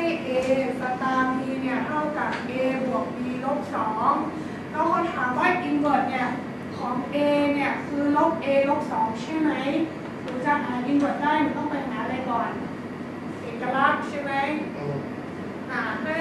a สตาร์ b เนี่ยเท่ากับ a บวก b ลบสองแล้วเขาถามว่า inverse เนี่ยของ a เนี่ยคือลบ a ลบสองใช่ไหมหนูจะหา inverse ได้หนูต้องไปหาอะไรก่อนเอกลักษณ์ใช่ไหมอ่าให้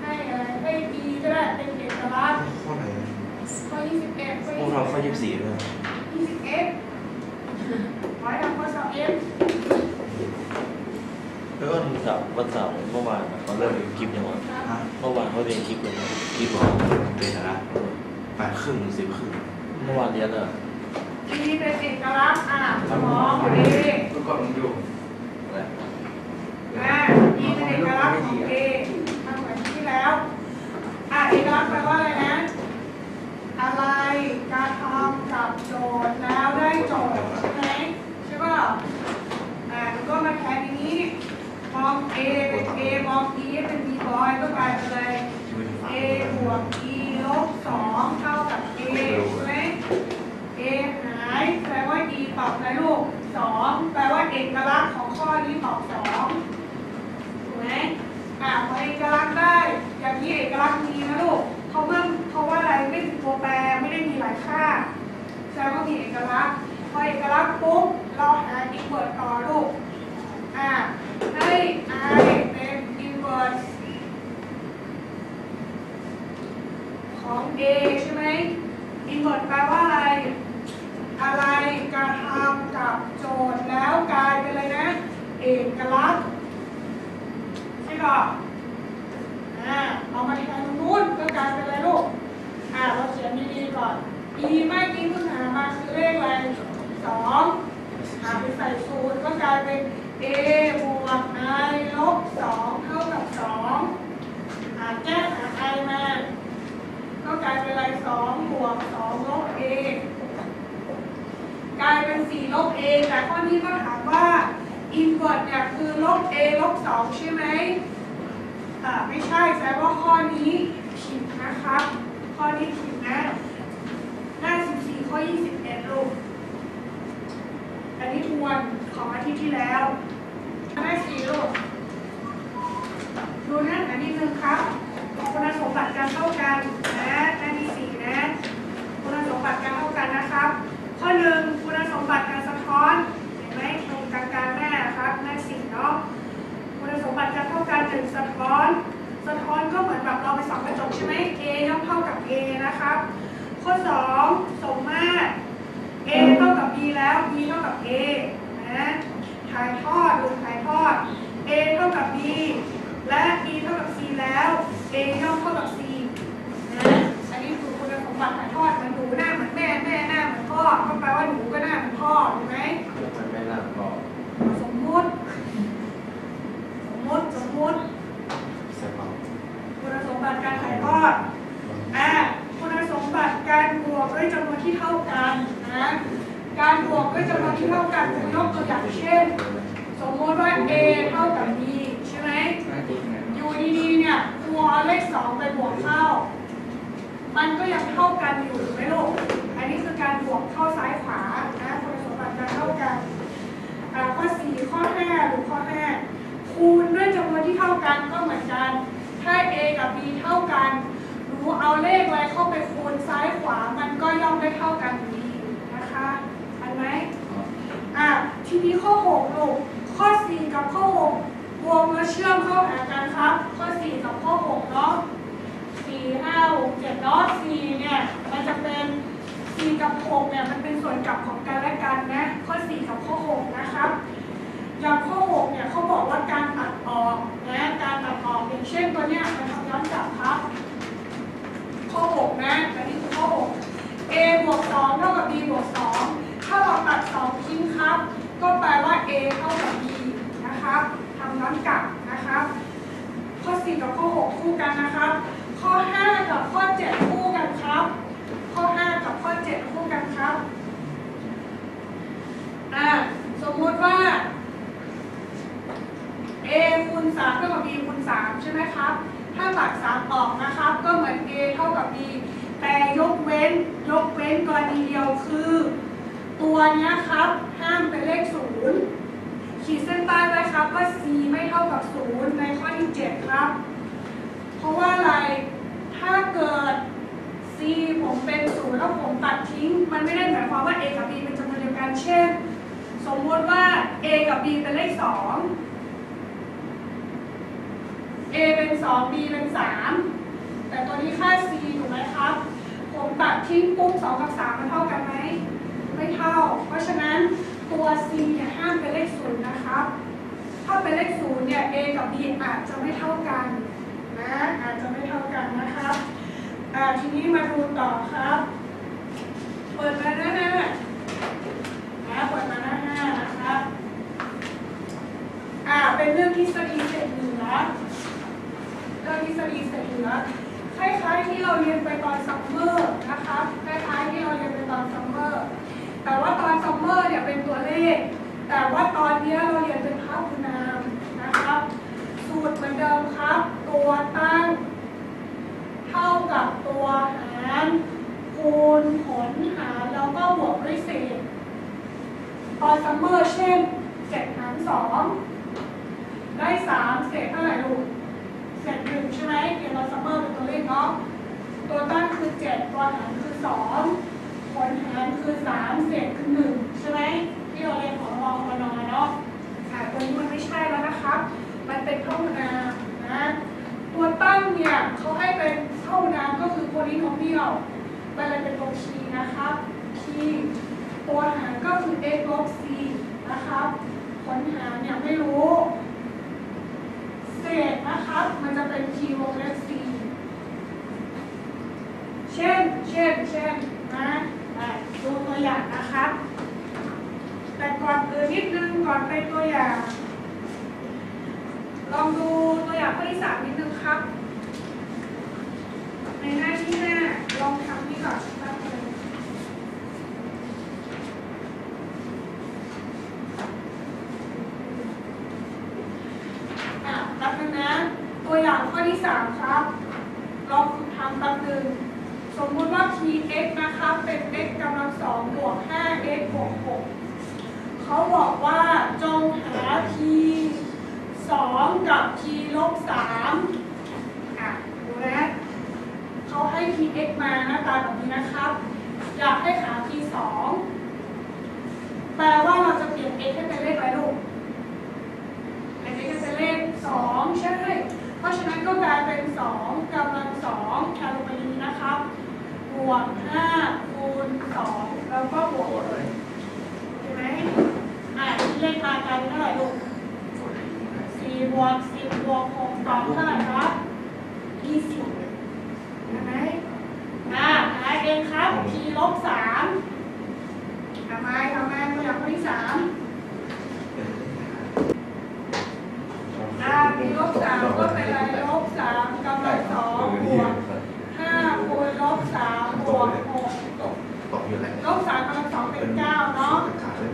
ให้อะไรให้ b ก็ได้เป็นเอกลักษณ์ข้อไหนข้อ21ข้อพวกเราข้อยี่สิบสี่ด้วย21ร้อยทำข้อสอบ f แล้ วก็วันเสาร์วันเสาร์เมื่อวานอะเขาเริ่มคลิปยังวะฮะเมื่อวานเขาเรียนคลิปยังวะคิดว่าเป็นอะไรแปดครึ่งหรือสิบครึ่งเมื่อวานเรียนอะ b เป็นเอกลักษณ์อะมอง a เมื่อก่อนมันอยู่อะไรอ่า b เป็นเอกลักษณ์ของ a ทำเหมือนที่แล้ว อะเอกลักษณ์แปลว่าอะไรนะ อะไรการทำกับโจทย์แล้วได้โจทย์ใช่ไหมใช่ป่ะอ่าแล้วก็มาแทนอย่างนี้ มอง a เป็น a มอง e เป็น b บอยก็กลายเป็นอะไร a บวก e ลบสองเท่ากับ a ใช่ไหม a หายแปลว่า e ตอบอะไรลูกสองแปลว่าเอกลักษณ์ของข้อนี้ตอบสองถูกไหมอ่าพอเอกลักษณ์ได้อย่างนี้เอกลักษณ์มีนะลูกเพราะเมื่อเพราะว่าอะไรไม่มีตัวแปรไม่ได้มีหลายค่าแสดงว่ามีเอกลักษณ์พอเอกลักษณ์ปุ๊บเราหา inverse ต่อลูกอ่า ให้ i เป็น inverse ของ A ใช่ไหม inverse แปลว่าอะไร อะไรการทำกับโจทย์แล้วกลายเป็นอะไรนะ เอกลักษณ์ใช่ป่ะอ่าเอามาแทนตรงนู้นก็กลายเป็นอะไรลูก อ่าเราเขียนดีๆก่อน e เมื่อกี้เพิ่งหามาคือเลขอะไรสองหาไปใส่ศูนย์ก็กลายเป็น a บว ก i ลบสองเท่ากับสองอ่าแก้หา i มา ก็กลายเป็นอะไรสองบวกสองลบ a กลายเป็นสี่ลบ a แต่ข้อนี้ก็ถามว่า inverse เนี่ยคือลบ a ลบสองใช่ไหมอ่าไม่ใช่แสดงว่าข้อนี้ผิดนะครับข้อนี้ผิดนะหน้า14ข้อ21ลูกอันนี้ทวนของอาทิตย์ที่แล้ว หน้าสี่ลูกดูหน้าอันนี้หนึ่งครับ คุณสมบัติการเท่ากันนะหน้าที่สี่นะ คุณสมบัติการเท่ากันนะครับ ข้อหนึ่งคุณสมบัติการสะท้อน เห็นไหมตรงกลางกลางหน้าครับหน้าสี่เนาะ คุณสมบัติการเท่ากันหนึ่งสะท้อน สะท้อนก็เหมือนแบบเราไปส่องกระจกใช่ไหม A ย่อมเท่ากับ A นะครับ ข้อสองสมมาตร A เท่ากับ B แล้ว B เท่ากับ A นะ ถ่ายทอดดูถ่ายทอด A เท่ากับ B และ B เท่ากับ C แล้ว A ย่อมเท่ากับ C นะอันนี้คือคุณสมบัติถ่ายทอดเหมันหนูหน้าเหมือนแม่แม่หน้าเหมือนพ่อก็แปลว่าหนูก็หน้าเหมือนพ่อถูกไหมมันไม่น่าก็สมมุติ สมมุติสมมุติใช่ป่ะคุณสมบัติการถ่ายทอดอ่าคุณสมบัติการบวกด้วยจำนวนที่เท่ากันนะการบวกด้วยจำนวนที่เท่ากันคุณยกตัวอย่างเช่นสมมติว่า A เท่ากับ B ใช่ไหมอยู่ดีๆเนี่ยครูเอาเลขสองไปบวกเข้า มันก็ยังเท่ากันอยู่ถูกไหมลูก อันนี้คือการบวกเข้าซ้ายขวานะคุณสมบัติการเท่ากันอ่าข้อ4ข้อ5หรือข้อ5คูณด้วยจำนวนที่เท่ากันก็เหมือนกัน ถ้า a กับ b เท่ากันหนูเอาเลขอะไรเข้าไปคูณซ้ายขวา มันก็ย่อมได้เท่ากันอยู่ดีนะคะอันไหมอะทีนี้ข้อ6ลูกข้อ4 กับข้อ6รวมและเชื่อมเข้าหากันครับ ข้อ4กับข้อ6เนาะ4 5 6 7เนาะ4เนี่ยมันจะเป็น4กับ6เนี่ยมันเป็นส่วนกลับของกันและกันนะข้อ4กับข้อ6นะครับอย่างข้อ6เนี่ยเขาบอกว่าการตัดออกนะการตัดออกอย่างเช่นตัวเนี้ยมันทำย้อนกลับครับ ข้อ6นะอันนี้คือข้อ6 a บวก2เท่ากับ b บวก2ถ้าเราตัด2ทิ้งครับ ก็แปลว่า a เท่ากับ b นะครับทำย้อนกลับนะครับ ข้อ 4 กับข้อ 6 คู่กันนะครับ ข้อ 5 กับข้อ 7 คู่กันครับ ข้อ 5 กับข้อ 7 คู่กันครับอ่าสมมุติว่า a คูณ3เท่ากับ b คูณ3ใช่ไหมครับ ถ้าตัด3ออกนะครับ ก็เหมือน a เท่ากับ b แต่ยกเว้นยกเว้นกรณีเดียวคือ ตัวนี้ครับ ห้ามเป็นเลขศูนย์ ขีดเส้นใต้ไว้ครับว่า c ไม่เท่ากับศูนย์ในข้อที่ 7 ครับ เพราะว่าอะไรถ้าเกิด c ผมเป็นศูนย์แล้วผมตัดทิ้ง มันไม่ได้หมายความว่า a กับ b เป็นจำนวนเดียวกันเช่น สมมติว่า a กับ b เป็นเลข 2 a เป็น 2 b เป็น 3 แต่ตัวนี้ค่า c ถูกไหมครับ ผมตัดทิ้งปุ๊บ2กับ 3 มันเท่ากันไหม ไม่เท่า เพราะฉะนั้น ตัว c เนี่ยห้ามเป็นเลขศูนย์นะครับ ถ้าเป็นเลขศูนย์เนี่ย a กับ b อาจจะไม่เท่ากันนะอาจจะไม่เท่ากันนะครับอ่าทีนี้มาดูต่อครับ เปิดมาหน้าหน้านะเปิดมาหน้าห้านะครับอ่าเป็นเรื่องทฤษฎีเศษเหนือเรื่องทฤษฎีเศษเหนือคล้ายๆที่เราเรียนไปตอนซัมเมอร์นะครับคล้ายๆที่เราเรียนไปตอนซัมเมอร์ แต่ว่าตอนซัมเมอร์เนี่ยเป็นตัวเลข แต่ว่าตอนนี้เราเรียนเป็นภาพคุณนามนะครับ สูตรเหมือนเดิมครับ ตัวตั้ง เท่ากับตัวหารคูณผลหารแล้วก็บวกด้วยเศษตอนซัมเมอร์เช่น7หาร2ได้3เศษเท่าไหร่ลูกเศษหนึ่งใช่ไหมเรียนตอนซัมเมอร์เป็นตัวเลขเนาะตัวตั้งคือ7ตัวหารคือ2ผ ลหารคือ3เศษคือ1ใช่ไหมที่เราเรียนของรองมานอเนาะอ่าตัวนี้มันไม่ใช่แล้วนะครับ มันเป็นเท่านามนะตัวตั้งเนี่ยเขาให้เป็นเท่านามก็คือโพลิโนเมียลมันเลยเป็นตัวคีนะครับคีตัวหารก็คือ x ลบ c นะครับผลหารเนี่ยไม่รู้ 2บวก5 x บวก6เขาบอกว่าจงหา t 2 กับ t ลบ3อะดูนะเขาให้ t x มาหน้าตาแบบนี้นะครับ อยากให้หา t 2แปลว่าเราจะเปลี่ยน x ให้เป็นเลขอะไรลูกเป็นี้เป็นเลข 2 ใช่ไหมเพราะฉะนั้นก็กลายเป็น 2กำลัง2แคลปนี้นะครับ บวก5คูณ2 บวกสิบบวกหกสองเท่าไหร่ครับยี่สิบใช่ไหมอ่าหายเองครับ t ลบสามทำไมทำไมตัวอย่างข้อที่สามอ่า t ลบสามก็เป็นอะไรลบสามกำลังสองบวกห้าคูณลบสามบวกหก ตกอยู่แหละ ลบสามกำลังสองเป็นเก้าเนาะ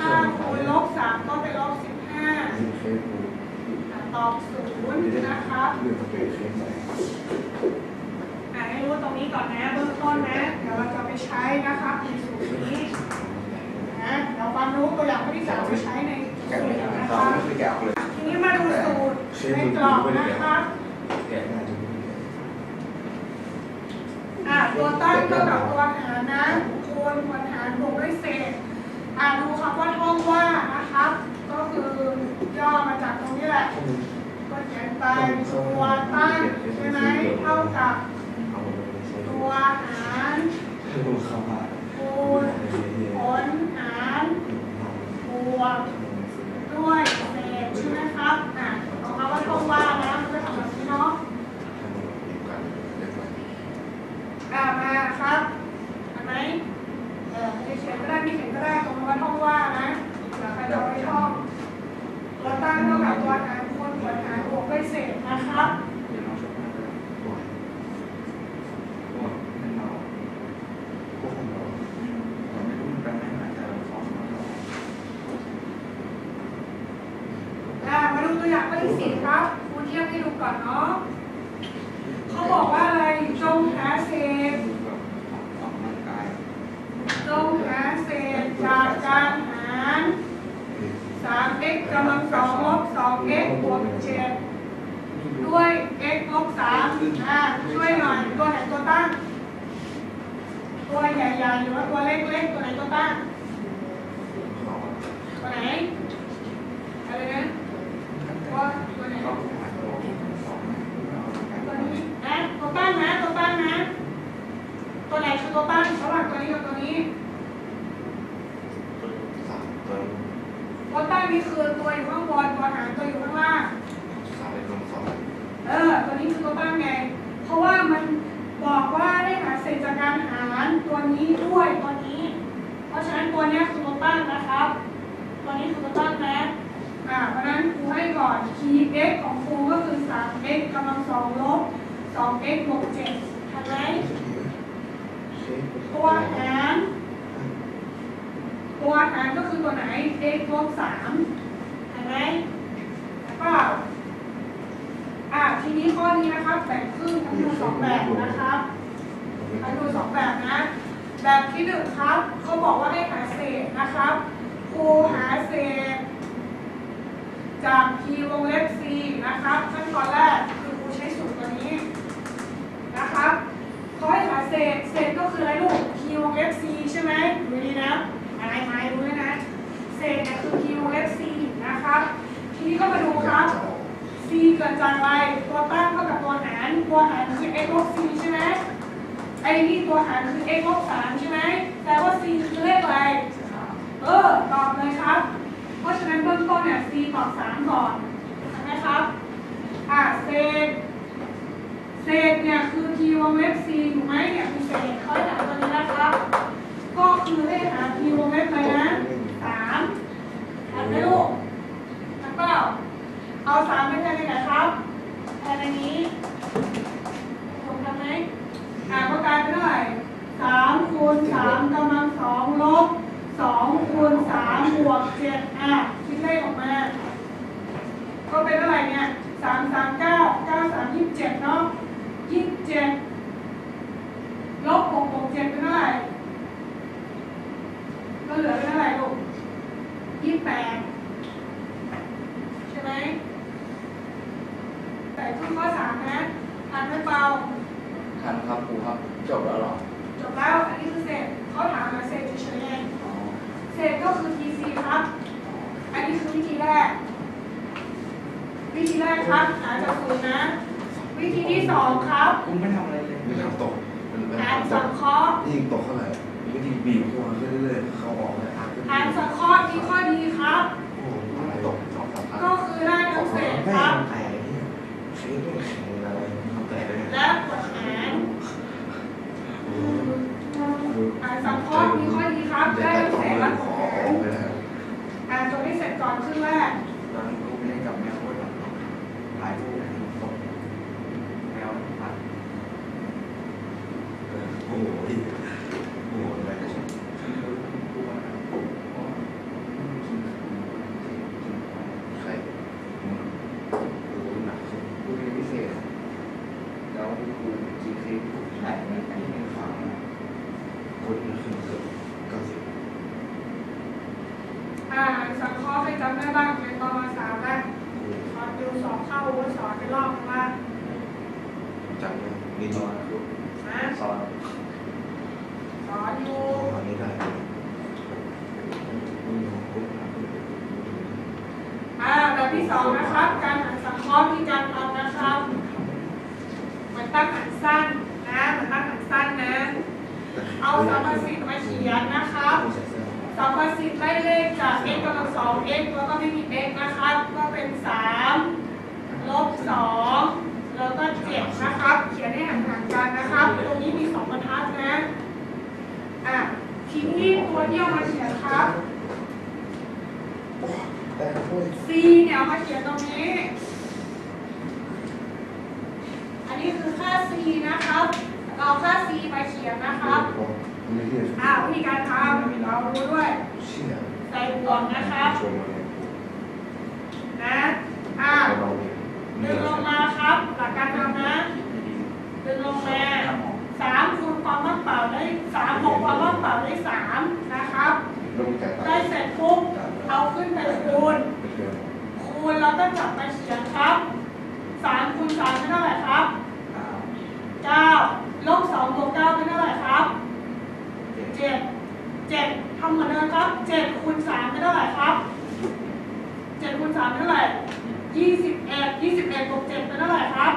ห้าคูณลบสามก็เป็นลบสิบห้า อ่าตอบศูนย์นะครับอ่าให้รู้ตรงนี้ก่อนนะเบื้องต้นนะ เดี๋ยวเราจะไปใช้นะครับในสูตรนี้นะเดี๋ยวความรู้ตัวอย่างข้อที่สามไปใช้ในสูตรนะครับทีนี้มาดูสูตรในกล่องนะครับอ่าตัวตั้งเท่ากับตัวหารนะคูณผลหารบวกด้วยเศษอ่าดูครับว่าท่องว่านะครับก็คือย่อมาจากตรงนี้แหละก็ เป็นไปตัวตั้งใช่ไหมเท่ากับตัวหารคูณผลหารบวกด้วยเศษใช่ไหมครับอะเอาคำว่าต้องว่างะมันก็ทำแบบนี้เนาะ อ่ามาครับเห็นไหมเออไม่ได้เขียนก็ได้ไม่เขียนก็ได้ตรงนั้นว่าท่องว่านะเดี๋ยวใครจะเอาไปท่องตัวตั้งเท่ากับตัวหารคูณผลหารบวกด้วยเศษนะครับ อ่ามาดูตัว อย่างข้อที่สี่ครับครูเทียบให้ดูก่อนเนาะเขาบอกว่าอะไรจงหาเศษจงหาเศษจากการหาร 3x กำลังสองลบสอง x บวกเจ็ดด้วย x ลบสามอ่าช่วยหน่อยตัวไหนตัวตั้ง ตัวใหญ่ๆหรือว่าตัวเล็กๆตัวไหนตัวตั้ง ตัวไหน อะไรนะตัวตัวไหน ตัวนี้นะตัวตั้งนะตัวตั้งนะ ตัวไหนคือตัวตั้งระหว่างตัวนี้กับตัวนี้ สามตัว ตัวตั้งนี่คือตัวอยู่ข้างบนตัวหารตัวอยู่ข้างล่าง สามเป็นลงสอง เออ ตัวนี้คือตัวตั้งไง เพราะว่ามันบอกว่าได้หาเศษจากการหารตัวนี้ด้วยตัวนี้ เพราะฉะนั้นตัวเนี้ยคือตัวตั้งนะครับ ตัวนี้คือตัวตั้งนะ อ่า เพราะฉะนั้นครูให้ก่อน คีย์ x ของครูก็คือ 3x กำลังสองลบ 2x บวก7ทันไหมตัวหารตัวหารก็คือตัวไหน x ลบ3เห็นไหมแล้วก็อ่าทีนี้ข้อนี้นะครับแบ่งครึ่งทำดูสองแบบนะครับทำดูสองแบบนะ แบบที่หนึ่งครับเขาบอกว่าให้หาเศษนะครับครูหาเศษ จาก p วงเล็บ c นะครับขั้นตอนแรกคือครูใช้สูตรตัวนี้นะครับเขาให้หาเศษเศษก็คืออะไรลูก p วงเล็บ c ใช่ไหมดูดีนะอะไรไม้รู้เลยนะเศษเนี่ยคือ p วงเล็บ c นะครับ ทีนี้ก็มาดูครับ c เกิดจากอะไรตัวตั้งเท่ากับตัวหารตัวหารคือ x ลบ c ใช่ไหมไอ้นี่ตัวหารคือ x ลบ3ใช่ไหมแต่ว่า c คือเลขอะไรเออตอบเลยครับ เพราะฉะนั้นเบื้องต้นเนี่ย c ตอบ3ก่อนใช่ไหมครับ อ่าเศษ เศษเนี่ยคือ t วงเล็บ c ถูกไหมเนี่ยคือเศษเขาให้หาตัวนี้นะครับ ก็คือให้หา t วงเล็บอะไรนะ3ทันไหมลูกทันเปล่าเอา3ไปแทนในไหนครับแทนในนี้ถูกทำไหมอ่าก็กลายเป็นเท่าไหร่3คูณ3กำลัง2ลบ 2คูณ3บวก7อะคิดเลขออกมา ก็เป็นเท่าไหร่เนี่ยสามสามเก้าเก้าสามยี่สิบเจ็ดเนาะยี่สิบเจ็ดลบหกบวกเจ็ดเป็นเท่าไหร่ ก็เหลือเป็นเท่าไหร่ลูกยี่สิบแปดใช่ไหมแต่ ขึ้นข้อสามนะทานไม่เบาทันครับครูครับ จบแล้วเหรอ จบแล้วอันนี้คือเศษเขาถามมาเศษเฉยๆไงเศษก็คือ TC ครับ อันนี้คือวิธีแรก วิธีแรกครับ หาจากศูนย์นะ วิธีที่สองครับคุณไม่ทำอะไรเลยไม่ทำตกมันเป็นหารทำตสักงเคราะห์ยิ่งตกเท่าไหร่วิธีบีบหัวขึ้นเรื่อยๆเขาออกเลยอะหารสังเคราะห์มีข้อดีครับโอ้โหอะไรตกสองสามพันก็คือได้ทั้งเศษแม่ครับ Amen. คนมันขึ้นเกือบเก้าสิบอ่าสังเคราะห์ใครจำได้บ้างในตอนสามแรกโอ้โหตอนดูสอบเข้าวุฒิสอนไปรอบนึงว่าจังเลยนี่สดีอนกูนะสอนสอนอยู่อันนี้ได้เลยอืมโอ้โหอ่าแบบที่สองนะครับ การหันสังเคราะห์ที่การทำนะครับเหมือนตั้งหันสั้นนะเหมือนตั้งหันสั้นนะ เอาสมประสิทธมาเขียนนะครับสมประสิทธไล่เลขจาก x กำลังสอง x แล้วก็ไม่มี x นะครับก็เป็นสามลบสองแล้วก็เจ็ดนะครับ เขียนให้ห่างๆกันนะครับ ตรงนี้มีสองบรรทัดนะ อะทีนี้ตัวที่เอมาเขียนครับ c เนี่ยมาเขียนตรงนี้ อันนี้คือค่า c นะครับ เราค่า c มาเขียนนะครับ ไม่เรียกอ่าวิธีการทำเรารู้ด้วย เชี่ยใส่บวกนะครับชมมาเลยนะอ่าเราเนี่ย ดึงลงมาครับ หลักการทำนะ ดึงลงมาสามคูณความว่างเปล่าได้สามบวกความว่างเปล่าได้สามนะครับ ต้องจ่ายตัง ได้ ค์ เสร็จปุ๊บเอาขึ้นไปคูณ ไม่เกิน คูณแล้วก็จับมาเขียนครับสามคูณสามเป็นเท่าไหร่ครับ อ่า เก้าลบสองบวกเก้าเป็นเท่าไหร่ครับ เจ็ด เจ็ดเจ็ดทำเหมือนเดิมครับเจ็ดคูณสามเป็นเท่าไหร่ครับเจ็ดคูณสามเป็นเท่าไหร่ยี่สิบเอ็ดยี่สิบเอ็ดบวกเจ็ดเป็นเท่าไหร่ครับ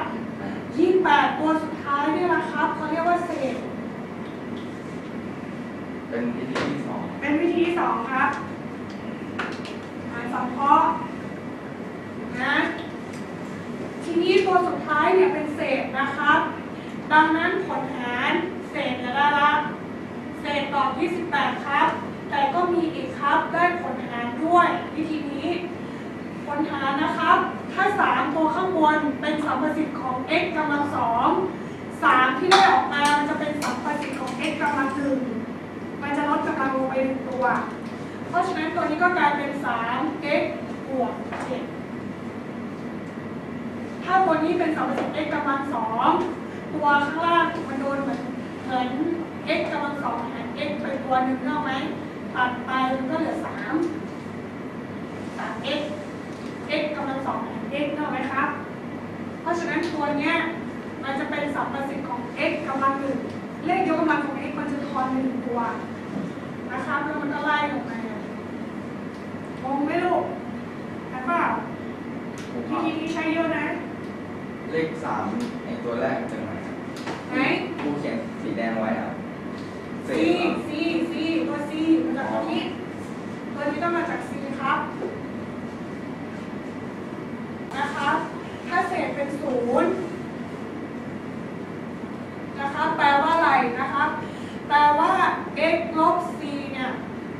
ยี่แปดตัวสุดท้ายนี่แหละครับเขาเรียกว่าเศษ เป็นวิธีที่สองเป็นวิธีสองครับหารสังเคราะห์นะทีนี้ตัวสุดท้ายเนี่ยเป็นเศษนะครับ ดังนั้นผลหารเศษจะได้ละเศษตอบ28 ครับ แต่ก็มีอีกครับได้ผลหารด้วย วิธีนี้ผลหารนะครับ ถ้า 3 ตัวข้างบนเป็นสัมประสิทธิ์ของ x กำลังสอง3ที่ได้ออกมาจะเป็นสัมประสิทธิ์ของ x กำลังหนึ่ง มันจะลดกำลังลงไปหนึ่งตัว เพราะฉะนั้นตัวนี้ก็กลายเป็น 3 x บวก7ถ้าตัวนี้เป็นสัมประสิทธิ์ x กำลังสองตัวข้างล่างมันโดนเหมือนเหมือน x กำลังสองหาร x ไปตัวหนึ่งเท่าไหมตัดไปมันก็เหลือ 3 3 x x กำลังสองหาร x เท่าไหมครับ เพราะฉะนั้นตัวเนี้ยมันจะเป็นสัมประสิทธิ์ของ x กำลังหนึ่ง เลขยกกำลังของ x มันจะทอนหนึ่งตัวนะครับแล้วมันก็ไล่ลงมางงไหมลูกเห็นเปล่าผมวิว่าธีนี้ใช้เยอะนะ เลขสามไอตัวแรกเป็นไงครับไหนผู้เขียนสีแดงไว้อะเศ c ษเหรอ c c ตัว c มาจากตัวนี้ตัวนี้ต้องมาจาก c ครับนะครับ ถ้าเศษเป็นศูนย์นะครับ แปลว่าอะไร นะครับแปลว่า x ลบ c เนี่ย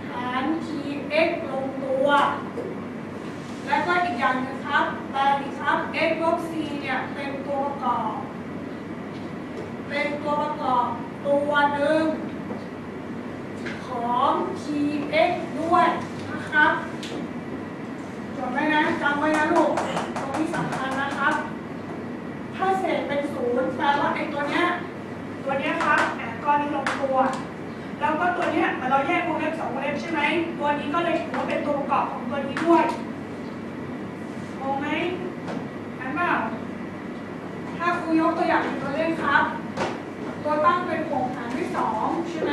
หารคีย์ x ลงตัว และก็อีกอย่างหนึงครับแปลอีกครับ x ลบ c เนี่ยเป็นตัวประกอบ เป็นตัวประกอบตัวหนึ่งของ tx ด้วยนะครับจดไว้นะจำไว้นะลูกตรงนี้สำคัญนะครับ ถ้าเศษเป็นศูนย์แปลว่าไอ้ตัวเนี้ยตัวเนี้ยครับ กรณีลงตัว แล้วก็ตัวเนี้ยเหมือนเราแยกวงเล็บสองวงเล็บใช่ไหมตัวนี้ก็เลยถือว่าเป็นตัวประกอบของตัวนี้ด้วยงงไหมอันเปล่าถ้าครูยกตัวอย่างเป็นตัวเลขครับ ตัวตั้งเป็นหกหารด้วยสองใช่ไหม